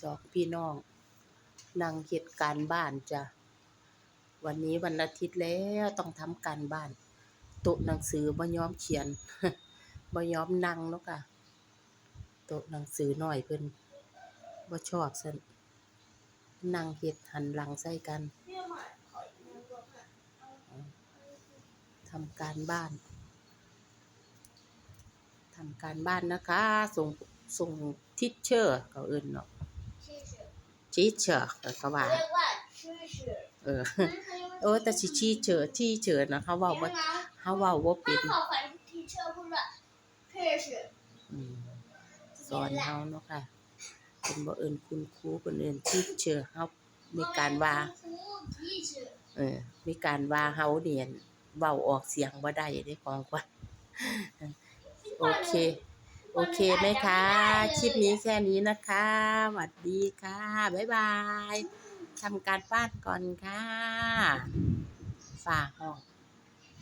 สองพี่น้องนั่งเฮ็ดการบ้านจ้ะ วันนี้วันอาทิตย์แล้วต้องทำการบ้านโต๊ะหนังสือบ่ยอมเขียนบ่ยอมนั่งเนาะค่ะโต๊ะหนังสือหน้อยเพิ่นบ่ชอบซั่นนั่งเฮ็ดหันหลังใส่กันทำการบ้านทำการบ้านนะคะ ส่งส่งทิชเชอร์เขาเอิ้นเนาะ ทีเชอร์ก็ว่าเออเออแต่สิทีเชอร์ทีเชอร์นะเขาว้าบ่าเขาว้าบ่เป็ถ้านขอฝันทีเชอร์พูดว่าชื่อชื่ออืมสอนเฮาเนาะค่ะเพิ่นบ่เอิ้นคุณครูเพิ่นเอิ้นทีเชอร์เฮามีการว่าเออมีการว่าเฮาเนี่ยเว้าออกเสียงบ่ได้เด้ของขวัญโอเค โอเคไหมคะ คลิปนี้แค่นี้นะคะสวัสดีค่ะ บ๊ายบายทำการบ้านก่อนค่ะ ฝากหอก